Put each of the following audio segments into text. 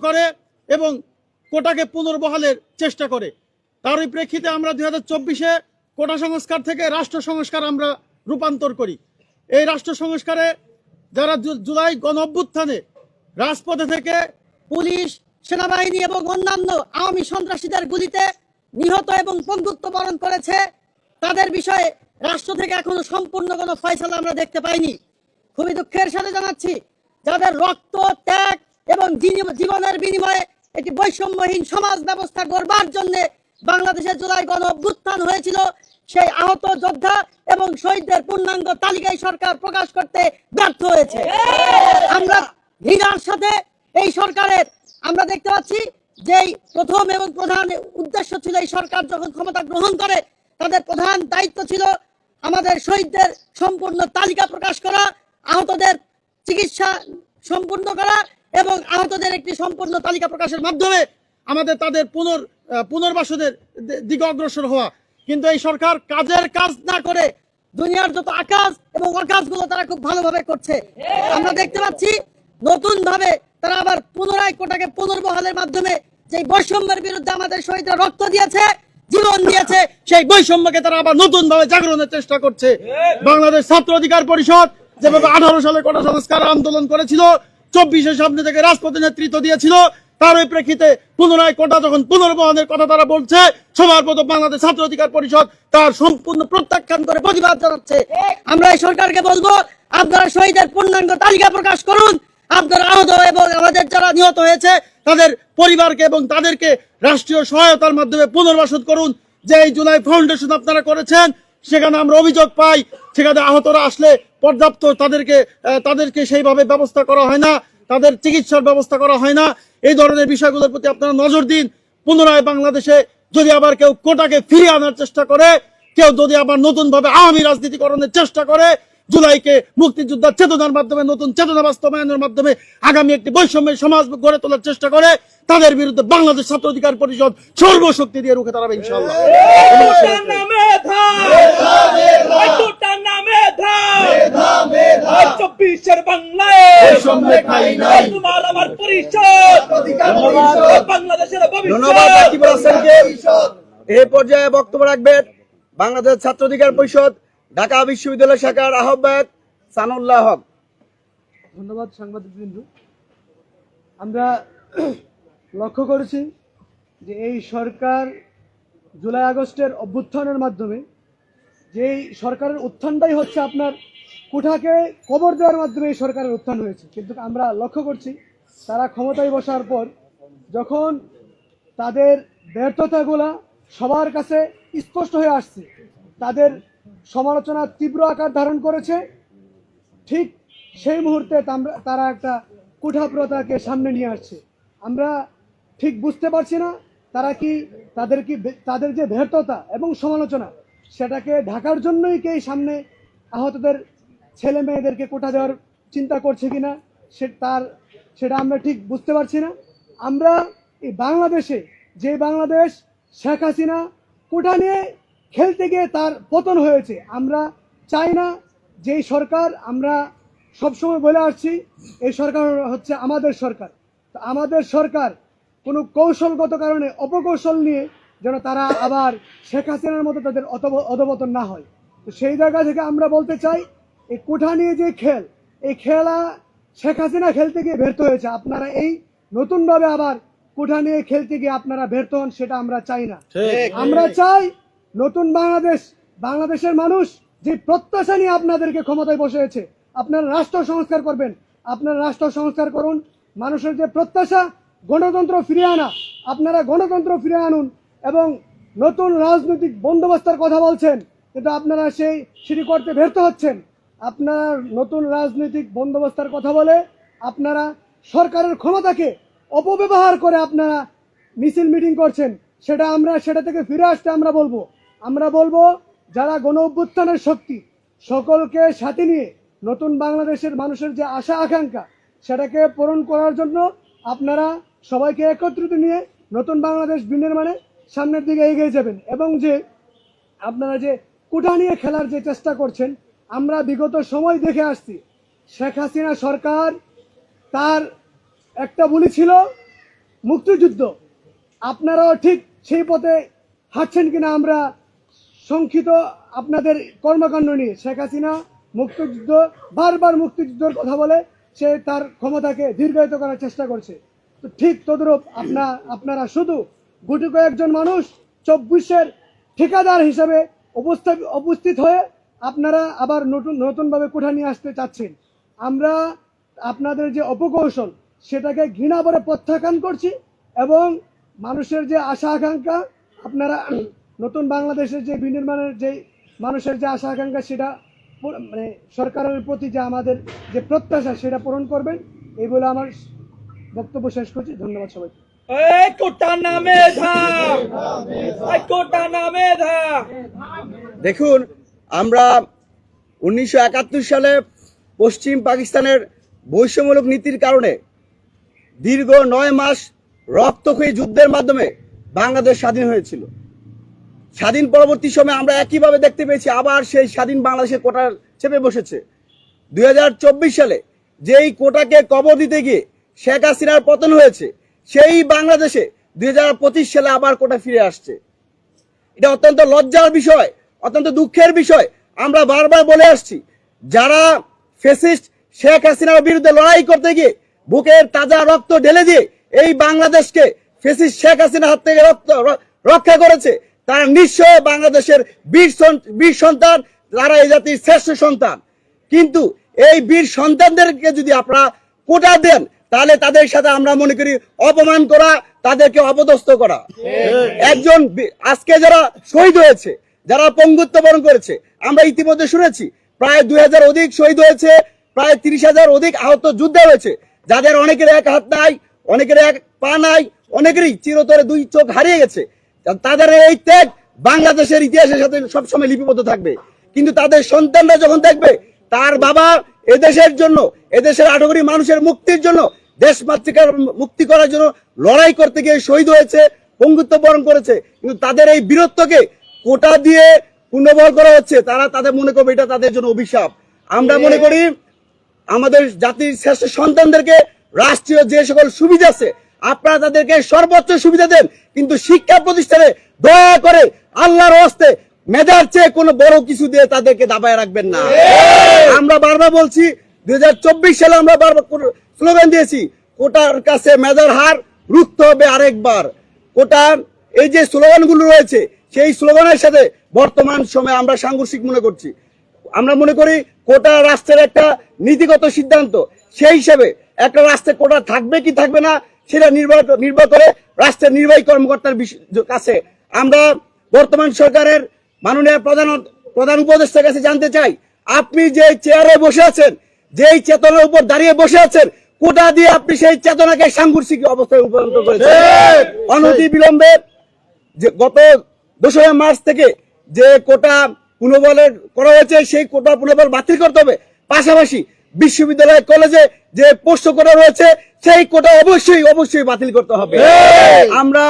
করে এবং কোটাকে পুনর্বহালের চেষ্টা করে। তারই প্রেক্ষিতে আমরা দুই হাজার চব্বিশে কোটা সংস্কার থেকে রাষ্ট্র সংস্কার আমরা রূপান্তর করি। এই রাষ্ট্র সংস্কারে যারা জুলাই গণ অভ্যুত্থানে রাজপথে থেকে পুলিশ, সেনাবাহিনী এবং অন্যান্য আওয়ামী সন্ত্রাসীদের গুলিতে নিহত এবং বন্ধুত্ব বরণ করেছে, তাদের বিষয়ে রাষ্ট্র থেকে এখনও সম্পূর্ণ কোনো ফয়সালা আমরা দেখতে পাইনি। খুবই দুঃখের সাথে জানাচ্ছি, যাদের রক্ত, ত্যাগ এবং জীবনের বিনিময়ে একটি বৈষম্যহীন সমাজ ব্যবস্থা গড়বার জন্য বাংলাদেশের জুলাই গণ অভ্যুত্থান হয়েছিল। সেই আহত যোদ্ধা এবং শহীদদের পূর্ণাঙ্গ তালিকায় সরকার প্রকাশ করতে ব্যর্থ হয়েছে। আমরা ঘৃণার সাথে এই সরকারের, আমরা দেখতে পাচ্ছি যে প্রথম এবং প্রধান উদ্দেশ্য ছিল এই সরকার যখন ক্ষমতা গ্রহণ করে, তাদের প্রধান দায়িত্ব ছিল আমাদের শহীদদের সম্পূর্ণ তালিকা প্রকাশ করা, আহতদের চিকিৎসা সম্পূর্ণ করা এবং আহতদের একটি সম্পূর্ণ তালিকা প্রকাশের মাধ্যমে আমাদের তাদের পুনর পুনর্বাসনের দিকে অগ্রসর হওয়া। কিন্তু এই সরকার কাজের কাজ না করে দুনিয়ার যত আকাশ এবং অকাশগুলো তারা খুব ভালোভাবে করছে। আমরা দেখতে পাচ্ছি নতুন ভাবে তারা আবার পুনরায় কোটাকে পুনর্বহালের মাধ্যমে যে বৈষম্যের বিরুদ্ধে আমাদের শহীদরা রক্ত দিয়েছে, জীবন দিয়েছে, সেই বৈষম্যকে তারা আবার নতুন ভাবে জাগরণের চেষ্টা করছে। বাংলাদেশ ছাত্র অধিকার পরিষদ যেভাবে আঠারো সালে কোটা সংস্কার আন্দোলন করেছিল চব্বিশের সামনে থেকে রাজপথে নেতৃত্ব দিয়েছিল। তার ওই প্রেক্ষিতে পুনরায় কোটা যখন পুনর্বহনের কথা তারা বলছে, সবার প্রথম বাংলাদেশ ছাত্র অধিকার পরিষদ তার সম্পূর্ণ প্রত্যাখ্যান করে প্রতিবাদ জানাচ্ছে। আমরা এই সরকারকে বলব, আপনারা শহীদের পূর্ণাঙ্গ তালিকা প্রকাশ করুন। আপনারা আহত এবং আমাদের যারা নিহত হয়েছে, তাদের পরিবারকে এবং তাদেরকে রাষ্ট্রীয় সহায়তার মাধ্যমে পুনর্বাসন করুন। যে এই জুলাই ফাউন্ডেশন আপনারা করেছেন, সেখানে আমরা অভিযোগ পাই, সেখানে আহতরা আসলে পর্যাপ্ত তাদেরকে তাদেরকে সেইভাবে ব্যবস্থা করা হয় না তাদের চিকিৎসার ব্যবস্থা করা হয় না। এই ধরনের বিষয়গুলোর প্রতি আপনারা নজর দিন। পুনরায় বাংলাদেশে যদি আবার কেউ কোটাকে ফিরিয়ে আনার চেষ্টা করে কেউ যদি আবার নতুন ভাবে আওয়ামী রাজনীতিকরণের চেষ্টা করে জুলাইকে মুক্তিযোদ্ধার চেতনার মাধ্যমে নতুন চেতনা বাস্তবায়নের মাধ্যমে আগামী একটি বৈষম্যের সমাজ গড়ে তোলার চেষ্টা করে তাদের বিরুদ্ধে বাংলাদেশ ছাত্র অধিকার পরিষদ সর্বশক্তি দিয়ে রুখে দাঁড়াবে ইনশাআল্লাহ চব্বিশের বাংলায় তোমার আমার পরিষদ বাংলাদেশের ভবিষ্যৎ। এই পর্যায়ে বক্তব্য রাখবেন বাংলাদেশ ছাত্র অধিকার পরিষদ ঢাকা বিশ্ববিদ্যালয় শাখার আহ্বায়ক সানুল্লাহ হক। ধন্যবাদ সাংবাদিকবৃন্দ আমরা লক্ষ্য করেছি যে এই সরকার জুলাই আগস্টের অভ্যুত্থানের মাধ্যমে যেই সরকারের উত্থানটাই হচ্ছে আপনার কুঠাকে কবর দেওয়ার মাধ্যমে এই সরকারের উত্থান হয়েছে। কিন্তু আমরা লক্ষ্য করছি, তারা ক্ষমতায় বসার পর যখন তাদের ব্যর্থতাগুলা সবার কাছে স্পষ্ট হয়ে আসছে, তাদের সমালোচনা তীব্র আকার ধারণ করেছে, ঠিক সেই মুহূর্তে তারা একটা কুঠাপ্রতাকে সামনে নিয়ে আসছে। আমরা ঠিক বুঝতে পারছি না, তারা কি তাদের কি তাদের যে ব্যর্থতা এবং সমালোচনা, সেটাকে ঢাকার জন্যই কি সামনে আহতদের ছেলে মেয়েদেরকে কোটা দেওয়ার চিন্তা করছে কিনা, সে তার, সেটা আমরা ঠিক বুঝতে পারছি না। আমরা এই বাংলাদেশে, যে বাংলাদেশ, শেখ হাসিনা কোটা নিয়ে খেলতে গিয়ে তার পতন হয়েছে, আমরা চাই না যে সরকার, আমরা সবসময় বলে আসছি, এই সরকার হচ্ছে আমাদের সরকার। তো আমাদের সরকার কোনো কৌশলগত কারণে, অপকৌশল নিয়ে যেন তারা আবার শেখ হাসিনার মতো তাদের অধপতন না হয়। তো সেই জায়গা থেকে আমরা বলতে চাই এই কোঠা নিয়ে যে খেল এই খেলা শেখ হাসিনা খেলতে গিয়ে ব্যর্থ হয়েছে। আপনারা এই নতুনভাবে আবার কোঠা নিয়ে খেলতে গিয়ে আপনারা ব্যর্থ হন সেটা আমরা চাই না। আমরা চাই নতুন বাংলাদেশ বাংলাদেশের মানুষ যে প্রত্যাশা নিয়ে আপনাদেরকে ক্ষমতায় বসেছে আপনারা রাষ্ট্র সংস্কার করবেন। আপনারা রাষ্ট্র সংস্কার করুন মানুষের যে প্রত্যাশা গণতন্ত্র ফিরিয়ে আনা আপনারা গণতন্ত্র ফিরিয়ে আনুন এবং নতুন রাজনৈতিক বন্দোবস্তের কথা বলছেন কিন্তু আপনারা সেই সেটি করতে ব্যর্থ হচ্ছেন। আপনারা নতুন রাজনৈতিক বন্দোবস্তের কথা বলে আপনারা সরকারের ক্ষমতাকে অপব্যবহার করে আপনারা মিছিল মিটিং করছেন, সেটা আমরা, সেটা থেকে ফিরে আসতে আমরা বলব। আমরা বলব, যারা গণ অভ্যুত্থানের শক্তি, সকলকে সাথে নিয়ে নতুন বাংলাদেশের মানুষের যে আশা, আকাঙ্ক্ষা, সেটাকে পূরণ করার জন্য আপনারা সবাইকে একত্রিত নিয়ে নতুন বাংলাদেশ বিনির্মাণে সামনের দিকে এগিয়ে যাবেন। এবং যে আপনারা যে কুটা নিয়ে খেলার যে চেষ্টা করছেন আমরা বিগত সময় দেখে আসছি, শেখ হাসিনা সরকার তার একটা বুলি ছিল, মুক্তিযুদ্ধ। আপনারাও ঠিক সেই পথে হাঁটছেন কিনা আমরা সংক্ষিপ্ত আপনাদের কর্মকাণ্ড নিয়ে। শেখ হাসিনা মুক্তিযুদ্ধ, বারবার মুক্তিযুদ্ধের কথা বলে সে তার ক্ষমতাকে দীর্ঘায়িত করার চেষ্টা করছে। তো ঠিক তদরূপ আপনা, আপনারা শুধু গুটি কয়েকজন মানুষ চব্বিশের ঠিকাদার হিসাবে উপস্থিত হয়ে আপনারা আবার নতুন নতুনভাবে কোঠা নিয়ে আসতে চাচ্ছেন। আমরা আপনাদের যে অপকৌশল সেটাকে ঘৃণা করে প্রত্যাখ্যান করছি এবং মানুষের যে আশা আকাঙ্ক্ষা আপনারা নতুন বাংলাদেশের যে বিনির্মাণের যে মানুষের যে আশা আকাঙ্ক্ষা সেটা মানে সরকারের প্রতি যে আমাদের যে প্রত্যাশা সেটা পূরণ করবেন। এই বলে আমার বক্তব্য শেষ করছি। ধন্যবাদ সবাইকে। এই কোটা না মেধা এই কোটা না মেধা দেখুন আমরা উনিশশো একাত্তর সালে পশ্চিম পাকিস্তানের বৈষম্যমূলক নীতির কারণে দীর্ঘ নয় মাস রক্তক্ষয়ী যুদ্ধের মাধ্যমে বাংলাদেশ স্বাধীন হয়েছিল। স্বাধীন পরবর্তী সময়ে আমরা একইভাবে দেখতে পেয়েছি, আবার সেই স্বাধীন বাংলাদেশের কোটা চেপে বসেছে। দুই হাজার চব্বিশ সালে যেই কোটাকে কবর দিতে গিয়ে শেখ হাসিনার পতন হয়েছে, সেই বাংলাদেশে দুই হাজার পঁচিশ সালে আবার কোটা ফিরে আসছে। এটা অত্যন্ত লজ্জার বিষয় অত্যন্ত দুঃখের বিষয়। আমরা বারবার বলে আসছি যারা ফেসিস্ট শেখ হাসিনার বিরুদ্ধে লড়াই করতে গিয়ে বুকের তাজা রক্ত ঢেলে দিয়ে এই বাংলাদেশকে ফেসিস্ট শেখ হাসিনার হাত থেকে রক্ত রক্ষা করেছে তারা নিশ্চয় বাংলাদেশের বীর বীর সন্তান তারা এই জাতির শ্রেষ্ঠ সন্তান। কিন্তু এই বীর সন্তানদেরকে যদি আপনারা কোটা দেন তাহলে তাদের সাথে আমরা মনে করি অপমান করা তাদেরকে অপদস্থ করা। একজন আজকে যারা শহীদ হয়েছে যারা পঙ্গুত্ব বরণ করেছে, আমরা ইতিমধ্যে শুনেছি, প্রায় দুই হাজার অধিক শহীদ হয়েছে, প্রায় তিরিশ হাজার অধিক আহত যুদ্ধে হয়েছে, যাদের অনেকের এক হাত নাই, অনেকের এক পা নাই, অনেকেরই চিরতরে দুই চোখ হারিয়ে গেছে। তাদের এই ত্যাগ বাংলাদেশের ইতিহাসের সাথে সবসময় লিপিবদ্ধ থাকবে। কিন্তু তাদের সন্তানরা যখন দেখবে, তার বাবা এদেশের জন্য, এদেশের কোটি মানুষের মুক্তির জন্য দেশ মাতৃকার মুক্তি করার জন্য লড়াই করতে গিয়ে শহীদ হয়েছে, পঙ্গুত্ব বরণ করেছে, কিন্তু তাদের এই বীরত্বকে কোটা দিয়ে পুনর্বল করা হচ্ছে, তারা তাদের মনে করবে এটা তাদের জন্য অভিশাপ। আমরা মনে করি আমাদের জাতির শ্রেষ্ঠ সন্তানদেরকে রাষ্ট্রীয় যে সকল সুবিধা আছে, আপনারা তাদেরকে সর্বোচ্চ সুবিধা দেন, কিন্তু শিক্ষা প্রতিষ্ঠানে দয়া করে আল্লাহর হস্তে মেধার চেয়ে কোনো বড় কিছু দিয়ে তাদেরকে দাবায় রাখবেন না। আমরা বারবার বলছি, দুই হাজার চব্বিশ সালে আমরা বারবার স্লোগান দিয়েছি, কোটার কাছে মেধার হার রুখতে হবে আরেকবার। কোটা এই যে স্লোগানগুলো রয়েছে সেই স্লোগানের সাথে বর্তমান সময়ে আমরা সাংঘর্ষিক মনে করছি। আমরা মনে করি কোটা রাষ্ট্রের একটা নীতিগত সিদ্ধান্ত। সেই হিসেবে একটা রাষ্ট্রে কোটা থাকবে কি থাকবে না সেটা নির্ভর নির্ভর করে রাষ্ট্রের নির্বাহী কর্মকর্তার কাছে। আমরা বর্তমান সরকারের মাননীয় প্রধান প্রধান উপদেষ্টার কাছে জানতে চাই আপনি যে চেয়ারে বসে আছেন যেই চেতনার উপর দাঁড়িয়ে বসে আছেন কোটা দিয়ে আপনি সেই চেতনাকে সাংঘর্ষিক অবস্থায় রূপান্তর করেছেন। অনতি বিলম্বে যে গত দোসরা মার্চ থেকে যে কোটা পুনর্বলের করা হয়েছে সেই কোটা পুনর্বল বাতিল করতে হবে। পাশাপাশি বিশ্ববিদ্যালয় কলেজে যে পোস্ট কোটা রয়েছে সেই কোটা অবশ্যই অবশ্যই বাতিল করতে হবে। আমরা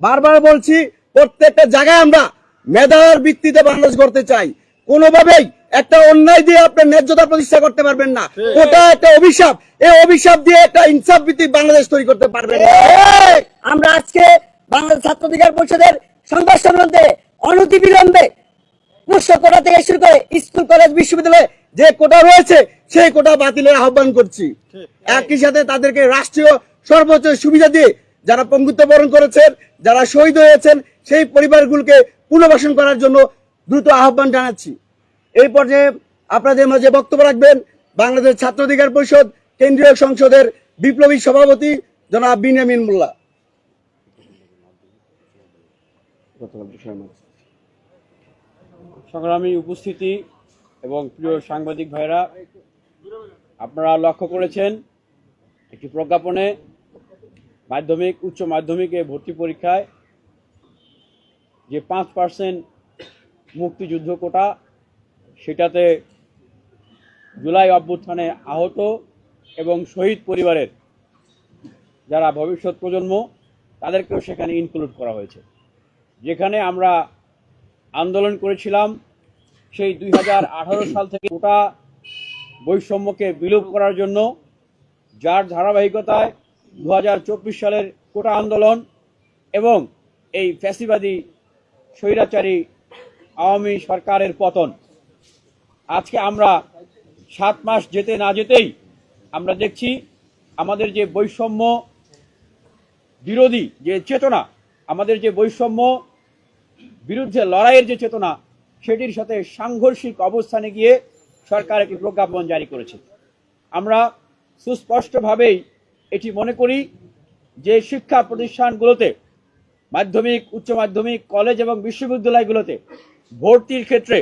বারবার বলছি প্রত্যেকটা জায়গায় আমরা মেধার ভিত্তিতে বাংলাদেশ করতে চাই। কোনোভাবেই একটা অন্যায় দিয়ে আপনার ন্যায্যতা প্রতিষ্ঠা করতে পারবেন না। কোটা একটা অভিশাপ। এই অভিশাপ দিয়ে একটা ইনসাফ ভিত্তিক বাংলাদেশ তৈরি করতে পারবেন আমরা আজকে বাংলাদেশ ছাত্র অধিকার পরিষদের সংবাদ সম্মেলনে অনতি বিলম্বে পুষ্প কোটা থেকে শুরু করে স্কুল কলেজ বিশ্ববিদ্যালয়ে যে কোটা রয়েছে সেই কোটা বাতিলের আহ্বান করছি। একই সাথে তাদেরকে রাষ্ট্রীয় সর্বোচ্চ সুবিধা দিয়ে যারা পঙ্গুত্ব বরণ করেছেন যারা শহীদ হয়েছেন সেই পরিবারগুলোকে পুনর্বাসন করার জন্য দ্রুত আহ্বান জানাচ্ছি। এই পর্যায়ে আপনাদের মাঝে বক্তব্য রাখবেন বাংলাদেশ ছাত্র অধিকার পরিষদ কেন্দ্রীয় সংসদের বিপ্লবী সভাপতি জনাব বিনিয়ামিন মোল্লা। সংগ্রামী উপস্থিতি এবং প্রিয় সাংবাদিক ভাইরা আপনারা লক্ষ্য করেছেন একটি প্রজ্ঞাপনে মাধ্যমিক, উচ্চ মাধ্যমিকে ভর্তি পরীক্ষায় যে পাঁচ পার্সেন্ট মুক্তিযুদ্ধ কোটা, সেটাতে জুলাই অভ্যুত্থানে আহত এবং শহীদ পরিবারের যারা ভবিষ্যৎ প্রজন্ম, তাদেরকেও সেখানে ইনক্লুড করা হয়েছে। যেখানে আমরা আন্দোলন করেছিলাম, সেই দুই হাজার আঠারো সাল থেকে গোটা বৈষম্যকে বিলোপ করার জন্য, যার ধারাবাহিকতায় দু হাজার চব্বিশ সালের কোটা আন্দোলন এবং এই ফ্যাসিবাদী স্বৈরাচারী আওয়ামী সরকারের পতন। আজকে আমরা সাত মাস যেতে না যেতেই আমরা দেখছি আমাদের যে বৈষম্য বিরোধী যে চেতনা, আমাদের যে বৈষম্য বিরুদ্ধে লড়াইয়ের যে চেতনা সেটির সাথে সাংঘর্ষিক অবস্থানে গিয়ে সরকার একটি প্রজ্ঞাপন জারি করেছে। আমরা সুস্পষ্টভাবেই এটি মনে করি যে শিক্ষা প্রতিষ্ঠানগুলোতে মাধ্যমিক উচ্চ মাধ্যমিক কলেজ এবং বিশ্ববিদ্যালয়গুলোতে ভর্তির ক্ষেত্রে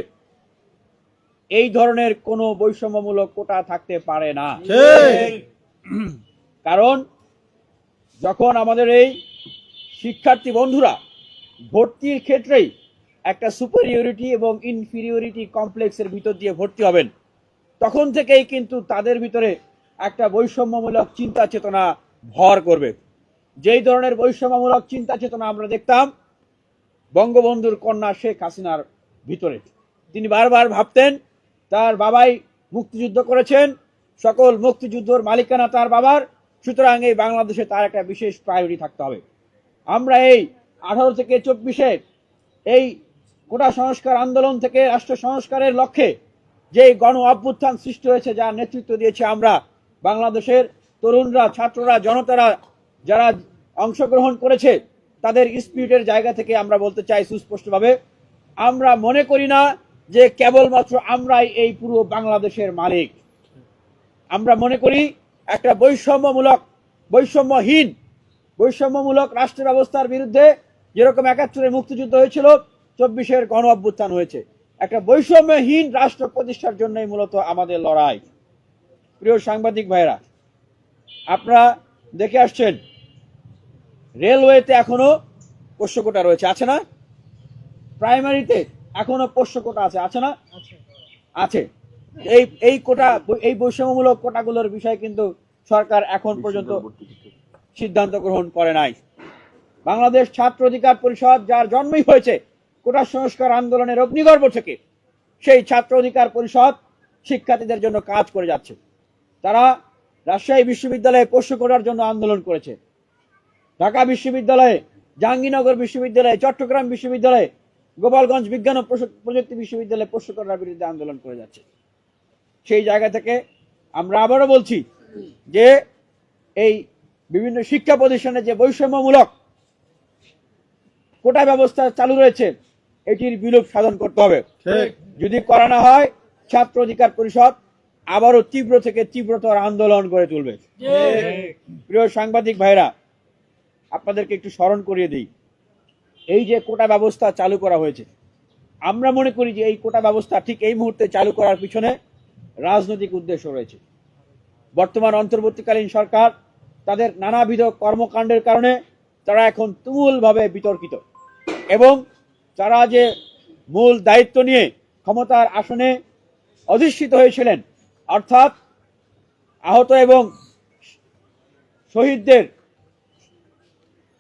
এই ধরনের কোনো বৈষম্যমূলক কোটা থাকতে পারে না। কারণ যখন আমাদের এই শিক্ষার্থী বন্ধুরা ভর্তির ক্ষেত্রেই একটা সুপারিয়রিটি এবং ইনফিরিয়রিটি কমপ্লেক্সের ভিতর দিয়ে ভর্তি হবেন। তখন থেকেই কিন্তু তাদের ভিতরে একটা বৈষম্যমূলক চিন্তা চেতনা ভর করবে। যেই ধরনের বৈষম্যমূলক চিন্তা চেতনা আমরা দেখতাম বঙ্গবন্ধুর কন্যা শেখ হাসিনার ভিতরে। তিনি বারবার ভাবতেন, তার বাবাই মুক্তিযুদ্ধ করেছেন, সকল মুক্তিযুদ্ধর মালিকানা তার বাবার, সুতরাং এই বাংলাদেশে তার একটা বিশেষ প্রায়োরিটি থাকতে হবে। আমরা এই আঠারো থেকে চব্বিশে এই কোটা সংস্কার আন্দোলন থেকে রাষ্ট্র সংস্কারের লক্ষ্যে যে গণ অভ্যুত্থান সৃষ্টি হয়েছে, যার নেতৃত্ব দিয়েছে আমরা, বাংলাদেশের তরুণরা, ছাত্ররা, জনতারা যারা অংশগ্রহণ করেছে, তাদের স্পিরিটের জায়গা থেকে আমরা বলতে চাই সুস্পষ্টভাবে, আমরা মনে করি না যে কেবলমাত্র আমরাই এই পুরো বাংলাদেশের মালিক। আমরা মনে করি একটা বৈষম্যমূলক, বৈষম্যহীন, বৈষম্যমূলক রাষ্ট্র ব্যবস্থার বিরুদ্ধে যেরকম একাত্তরে মুক্তিযুদ্ধ হয়েছিল চব্বিশের গণ অভ্যুত্থান হয়েছে। একটা বৈষম্যহীন রাষ্ট্র প্রতিষ্ঠার জন্যই মূলত আমাদের লড়াই। প্রিয় সাংবাদিক ভাইরা আপনারা দেখে আসছেন রেলওয়েতে এখনও পোষ্যকোটা রয়েছে। আছে না? প্রাইমারিতে এখনও পোষ্যকোটা আছে। আছে না? আছে। এই এই কোটা এই বৈষম্যমূলক কোটাগুলোর বিষয়ে কিন্তু সরকার এখন পর্যন্ত সিদ্ধান্ত গ্রহণ করে নাই। বাংলাদেশ ছাত্র অধিকার পরিষদ, যার জন্মই হয়েছে কোটা সংস্কার আন্দোলনের অগ্নিগর্ভ থেকে, সেই ছাত্র অধিকার পরিষদ শিক্ষার্থীদের জন্য কাজ করে যাচ্ছে। তারা রাজশাহী বিশ্ববিদ্যালয়ে পোষ্য কোটার জন্য আন্দোলন করেছে। ঢাকা বিশ্ববিদ্যালয়ে, জাহাঙ্গীরনগর বিশ্ববিদ্যালয়ে, চট্টগ্রাম বিশ্ববিদ্যালয়ে, গোপালগঞ্জ বিজ্ঞান ও প্রযুক্তি বিশ্ববিদ্যালয়ে পোষ্য কোটার বিরুদ্ধে আন্দোলন করে যাচ্ছে। সেই জায়গা থেকে আমরা আবারও বলছি যে, এই বিভিন্ন শিক্ষা প্রতিষ্ঠানে যে বৈষম্যমূলক কোটা ব্যবস্থা চালু রয়েছে এটির বিলোপ সাধন করতে হবে। যদি করা না হয় ছাত্র অধিকার পরিষদ আবারও তীব্র থেকে তীব্রতর আন্দোলন গড়ে তুলবে। প্রিয় সাংবাদিক ভাইরা আপনাদেরকে একটু স্মরণ করিয়ে দিই। এই যে কোটা ব্যবস্থা চালু করা হয়েছে আমরা মনে করি যে এই কোটা ব্যবস্থা ঠিক এই মুহূর্তে চালু করার পিছনে রাজনৈতিক উদ্দেশ্য রয়েছে। বর্তমান অন্তর্বর্তীকালীন সরকার তাদের নানাবিধ কর্মকাণ্ডের কারণে তারা এখন তুমুলভাবে বিতর্কিত। এবং তারা যে মূল দায়িত্ব নিয়ে ক্ষমতার আসনে অধিষ্ঠিত হয়েছিলেন, অর্থাৎ আহত এবং শহীদদের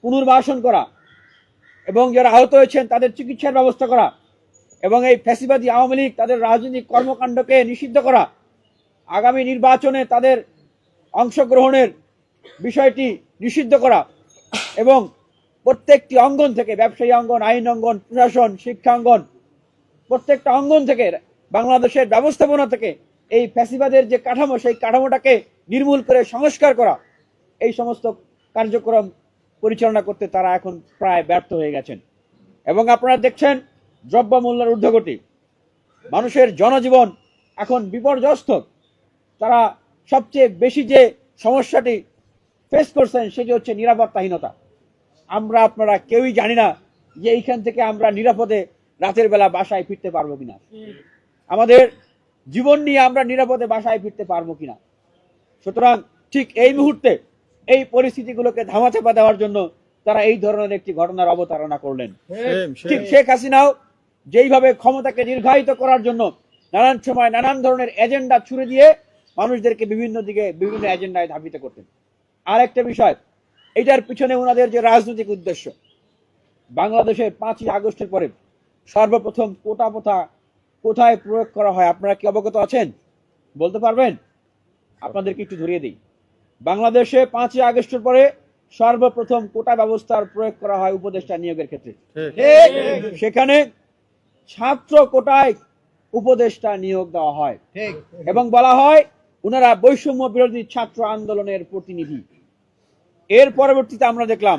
পুনর্বাসন করা এবং যারা আহত হয়েছেন তাদের চিকিৎসার ব্যবস্থা করা এবং এই ফ্যাসিবাদী আওয়ামী লীগ তাদের রাজনৈতিক কর্মকাণ্ডকে নিষিদ্ধ করা, আগামী নির্বাচনে তাদের অংশগ্রহণের বিষয়টি নিষিদ্ধ করা এবং প্রত্যেকটি অঙ্গন থেকে, ব্যবসায়ী অঙ্গন, আইন অঙ্গন, প্রশাসন, শিক্ষাঙ্গন, প্রত্যেকটা অঙ্গন থেকে, বাংলাদেশের ব্যবস্থাপনা থেকে এই ফ্যাসিবাদের যে কাঠামো, সেই কাঠামোটাকে নির্মূল করে সংস্কার করা, এই সমস্ত কার্যক্রম পরিচালনা করতে তারা এখন প্রায় ব্যর্থ হয়ে গেছেন। এবং আপনারা দেখছেন দ্রব্যমূল্যের ঊর্ধ্বগতি। মানুষের জনজীবন এখন বিপর্যস্ত। তারা সবচেয়ে বেশি যে সমস্যাটি ফেস করছেন, সেটি হচ্ছে নিরাপত্তাহীনতা। আমরা আপনারা কেউই জানি না যে এইখান থেকে আমরা নিরাপদে রাতের বেলা বাসায় ফিরতে পারব কিনা। আমাদের জীবন নিয়ে আমরা নিরাপদে বাসায় ফিরতে পারব কিনা। সুতরাং ঠিক এই মুহূর্তে এই পরিস্থিতিগুলোকে ধামাচাপা দেওয়ার জন্য তারা এই ধরনের একটি ঘটনার অবতারণা করলেন। ঠিক শেখ হাসিনাও যেইভাবে ক্ষমতাকে দীর্ঘায়িত করার জন্য নানান সময় নানান ধরনের এজেন্ডা ছুড়ে দিয়ে মানুষদেরকে বিভিন্ন দিকে বিভিন্ন এজেন্ডায় ধাবিত করতেন। আর একটা বিষয় এটার পিছনে ওনাদের যে রাজনৈতিক উদ্দেশ্য বাংলাদেশের পাঁচই আগস্টের পরে সর্বপ্রথম কোটা প্রথা কোথায় প্রয়োগ করা হয় আপনারা কি অবগত আছেন? বলতে পারবেন? আপনাদেরকে একটু ধরিয়ে দিই। বাংলাদেশে পাঁচই আগস্টের পরে সর্বপ্রথম কোটা ব্যবস্থার প্রয়োগ করা হয় উপদেষ্টা নিয়োগের ক্ষেত্রে। সেখানে ছাত্র কোটায় উপদেষ্টা নিয়োগ দেওয়া হয়। এবং বলা হয় ওনারা বৈষম্য বিরোধী ছাত্র আন্দোলনের প্রতিনিধি। এর পরবর্তীতে আমরা দেখলাম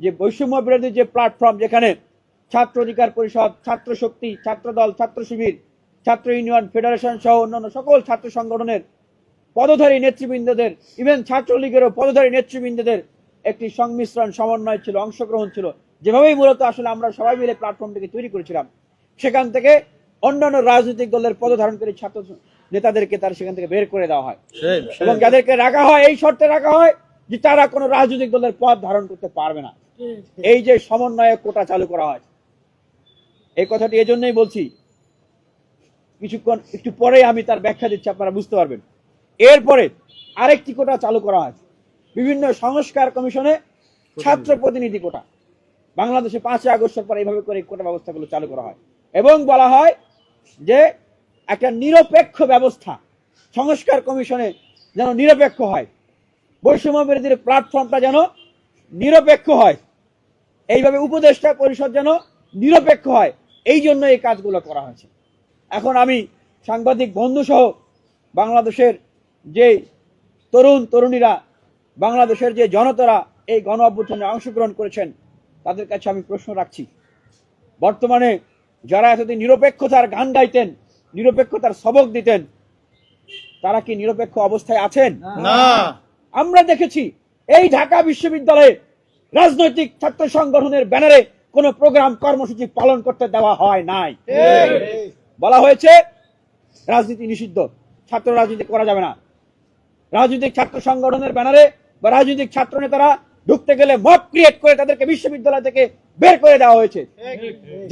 যে বৈষম্য বিরোধী যে প্ল্যাটফর্ম যেখানে ছাত্র অধিকার পরিষদ ছাত্র শক্তি ছাত্র দল ছাত্র শিবির ছাত্র ইউনিয়ন ফেডারেশন সহ অন্যান্য সকল ছাত্র সংগঠনের পদধারী নেতৃবৃন্দদের ইভেন ছাত্রলীগেরও পদধারী নেতৃবৃন্দদের একটি সংমিশ্রণ সমন্বয় ছিল অংশগ্রহণ ছিল। যেভাবেই মূলত আসলে আমরা সবাই মিলে প্ল্যাটফর্মটিকে তৈরি করেছিলাম সেখান থেকে অন্যান্য রাজনৈতিক দলের পদধারণকারী ছাত্র নেতাদেরকে তার সেখান থেকে বের করে দেওয়া হয়। এবং যাদেরকে রাখা হয় এই শর্তে রাখা হয় যে তারা কোনো রাজনৈতিক দলের পদ ধারণ করতে পারবে না। এই যে সমন্বয়ে কোটা চালু করা হয় এই কথাটি এজন্যই বলছি কিছুক্ষণ একটু পরে আমি তার ব্যাখ্যা দিচ্ছি আপনারা বুঝতে পারবেন। এরপরে আরেকটি কোটা চালু করা হয় বিভিন্ন সংস্কার কমিশনে ছাত্র প্রতিনিধি কোটা। বাংলাদেশে পাঁচই আগস্টের পর এইভাবে করে কোটা ব্যবস্থাগুলো চালু করা হয়। এবং বলা হয় যে একটা নিরপেক্ষ ব্যবস্থা সংস্কার কমিশনে যেন নিরপেক্ষ হয়। বৈষম্য বিরোধীর প্ল্যাটফর্মটা যেন নিরপেক্ষ হয়। এইভাবে উপদেষ্টা পরিষদ যেন নিরপেক্ষ হয়। এই জন্য এই কাজগুলো করা হয়েছে। এখন আমি সাংবাদিক বন্ধু সহ বাংলাদেশের যে তরুণ, তরুণীরা, বাংলাদেশের যে জনতারা এই গণ অভ্যুত্থানে অংশগ্রহণ করেছেন, তাদের কাছে আমি প্রশ্ন রাখছি। বর্তমানে যারা এতদিন নিরপেক্ষতার গান গাইতেন, নিরপেক্ষতার সবক দিতেন, তারা কি নিরপেক্ষ অবস্থায় আছেন? না। আমরা দেখেছি এই ঢাকা বিশ্ববিদ্যালয়ে রাজনৈতিক ছাত্র সংগঠনের ব্যানারে কোনো প্রোগ্রাম কর্মসূচি পালন করতে দেওয়া হয় নাই। বলা হয়েছে, রাজনীতি নিষিদ্ধ, ছাত্র রাজনীতি করা যাবে না। রাজনৈতিক ছাত্র সংগঠনের ব্যানারে বা রাজনৈতিক ছাত্র নেতারা ঢুকতে গেলে মব ক্রিয়েট করে তাদেরকে বিশ্ববিদ্যালয় থেকে বের করে দেওয়া হয়েছে।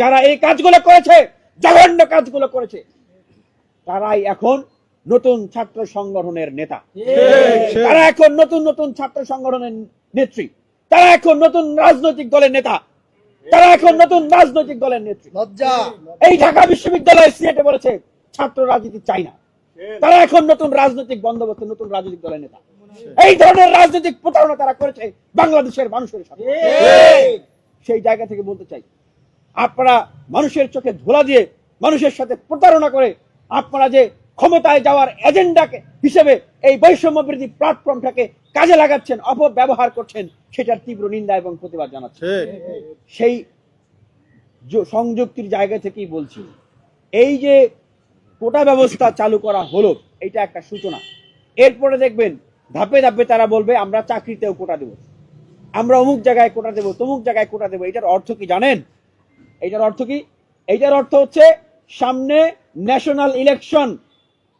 যারা এই কাজগুলো করেছে, জঘন্য কাজগুলো করেছে, তারাই এখন নতুন ছাত্র সংগঠনের নেতা। তারা এখন নতুন নতুন ছাত্র সংগঠনের নেত্রী। তারা এখন নতুন রাজনৈতিক দলের নেতা। তারা এখন নতুন রাজনৈতিক দলের নেত্রী। এই ঢাকা বিশ্ববিদ্যালয় সিনেটে বলেছে ছাত্র রাজনীতি চাই না। তারা এখন নতুন রাজনৈতিক বন্দোবস্ত নতুন রাজনৈতিক দলের নেতা। এই ধরনের রাজনৈতিক প্রতারণা তারা করেছে বাংলাদেশের মানুষের সাথে। সেই জায়গা থেকে বলতে চাই আপনারা মানুষের চোখে ধোলা দিয়ে মানুষের সাথে প্রতারণা করে আপনারা যে ক্ষমতায় যাওয়ার এজেন্ডাকে হিসেবে এই বৈষম্য বিরোধী প্ল্যাটফর্মটাকে কাজে লাগাচ্ছেন অপব্যবহার করছেন সেটার তীব্র নিন্দা এবং প্রতিবাদ জানাচ্ছে সেই সংযুক্তির জায়গা থেকেই বলছি এই যে কোটা ব্যবস্থা চালু করা হলো এটা একটা সূচনা। এরপরে দেখবেন ধাপে ধাপে তারা বলবে আমরা চাকরিতেও কোটা দেব। আমরা অমুক জায়গায় কোটা দেবো তমুক জায়গায় কোটা দেবো। এটার অর্থ কি জানেন? এইটার অর্থ কি? এইটার অর্থ হচ্ছে সামনে ন্যাশনাল ইলেকশন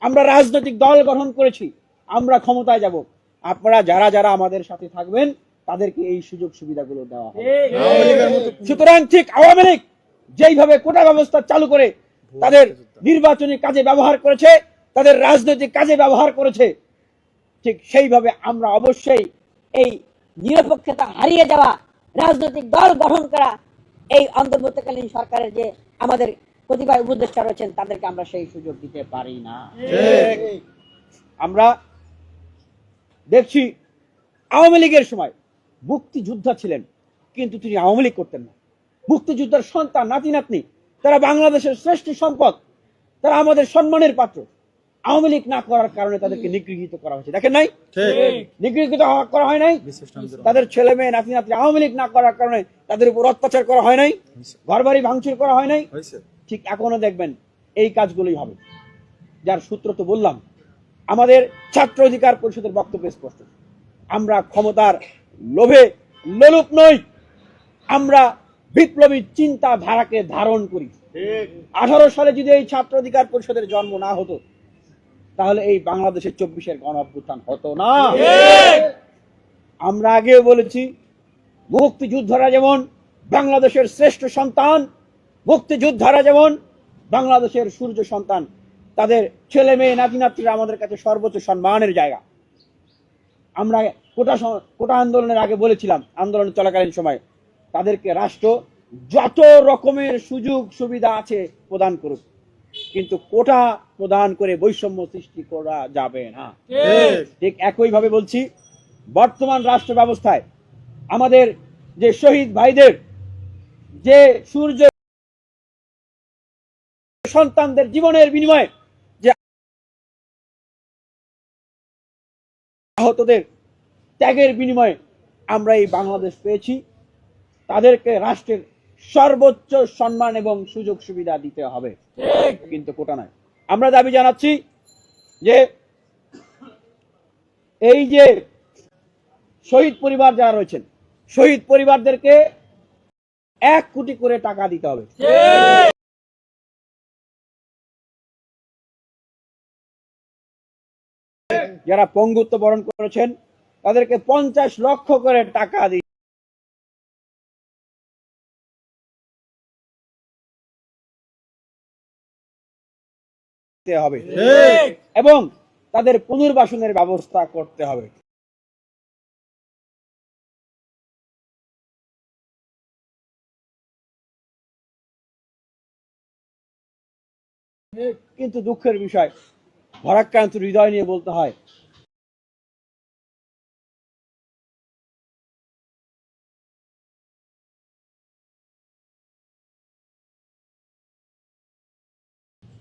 আমরা রাজনৈতিক দল গঠন করেছি, আমরা ক্ষমতায় যাব। আপনারা যারা যারা আমাদের সাথে থাকবেন, তাদেরকে এই সুযোগ সুবিধাগুলো দেওয়া সুতরাং ঠিক আওয়ামী লীগ যেইভাবে কোটা ব্যবস্থা চালু করে তাদের নির্বাচনী কাজে ব্যবহার করেছে, তাদের রাজনৈতিক কাজে ব্যবহার করেছে, ঠিক সেইভাবে আমরা অবশ্যই এই নিরপেক্ষতা হারিয়ে যাওয়া রাজনৈতিক দল গঠন করা এই অন্তর্বর্তীকালীন সরকারের যে আমাদের কতিপয় উপদেষ্টা রয়েছেন তাদেরকে আমরা সেই সুযোগ দিতে পারি না। আমরা দেখছি আওয়ামী লীগের সময় মুক্তিযোদ্ধা ছিলেন কিন্তু তিনি আওয়ামী লীগ করতেন না। মুক্তিযোদ্ধার সন্তান নাতি নাতনি তারা বাংলাদেশের শ্রেষ্ঠ সম্পদ তারা আমাদের সম্মানের পাত্র। আওয়ামী লীগ না করার কারণে তাদেরকে নিগৃহীত করা হয়েছে। দেখেন নাই? নিগৃহীত করা হয় নাই? তাদের ছেলে মেয়ে নাতি নাতনি আওয়ামী লীগ না করার কারণে তাদের উপর অত্যাচার করা হয় নাই? ঘর বাড়ি ভাঙচুর করা হয় নাই? ঠিক এখনও দেখবেন এই কাজগুলোই হবে। যার সূত্র তো বললাম আমাদের ছাত্র অধিকার পরিষদের বক্তব্য স্পষ্ট। আমরা ক্ষমতার লোভে লোলুপ নই আমরা বিপ্লবী চিন্তা ধারাকে ধারণ করি। আঠারো সালে যদি এই ছাত্র অধিকার পরিষদের জন্ম না হতো তাহলে এই বাংলাদেশের চব্বিশের গণ অভ্যুত্থান হতো না। আমরা আগেও বলেছি মুক্তিযোদ্ধারা যেমন বাংলাদেশের শ্রেষ্ঠ সন্তান মুক্তিযোদ্ধারা যেমন বাংলাদেশের সূর্য সন্তান তাদের ছেলে মেয়ে নাতি নাতিরা আমাদের কাছে সর্বোচ্চ সম্মানের জায়গা। আমরা কোটা কোটা আন্দোলনের আগে বলেছিলাম আন্দোলন চলাকালীন সময় তাদেরকে রাষ্ট্র যত রকমের সুযোগ সুবিধা আছে প্রদান করুক কিন্তু কোটা প্রদান করে বৈষম্য সৃষ্টি করা যাবে না। ঠিক। একইভাবে বলছি বর্তমান রাষ্ট্র ব্যবস্থায় আমাদের যে শহীদ ভাইদের যে সূর্য সন্তানদের জীবনের বিনিময়ে যে আহতদের ত্যাগের বিনিময়ে আমরা এই বাংলাদেশ পেয়েছি। তাদেরকে রাষ্ট্রের সর্বোচ্চ সম্মান এবং সুযোগ সুবিধা দিতে হবে। কিন্তু কোটা নয় আমরা দাবি জানাচ্ছি যে এই যে শহীদ পরিবার যারা রয়েছেন শহীদ পরিবারদেরকে এক কোটি করে টাকা দিতে হবে। যারা পঙ্গুত্ব বরণ করেছেন তাদেরকে পঞ্চাশ লক্ষ করে টাকা দিতে হবে। এবং তাদের পুনর্বাসনের ব্যবস্থা করতে হবে। কিন্তু দুঃখের বিষয় ভরাক্রান্ত হৃদয় নিয়ে বলতে হয়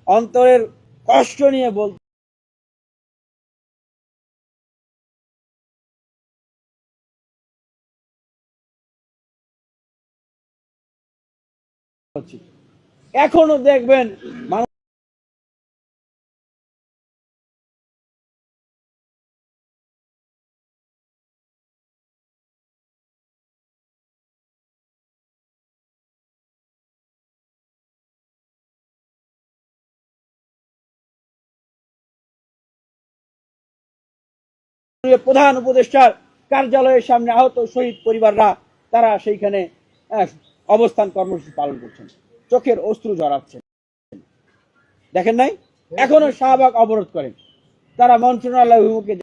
অন্তরের কষ্ট নিয়ে বল এখনও দেখবেন মানুষ প্রধান উপদেষ্টার কার্যালয়ের সামনে আহত শহীদ পরিবাররা তারা সেইখানে আহ, অবস্থান কর্মসূচি পালন করছেন। চোখের অশ্রু জড়াচ্ছেন। দেখেন নাই? এখনও শাহবাগ অবরোধ করেন। তারা মন্ত্রণালয় অভিমুখে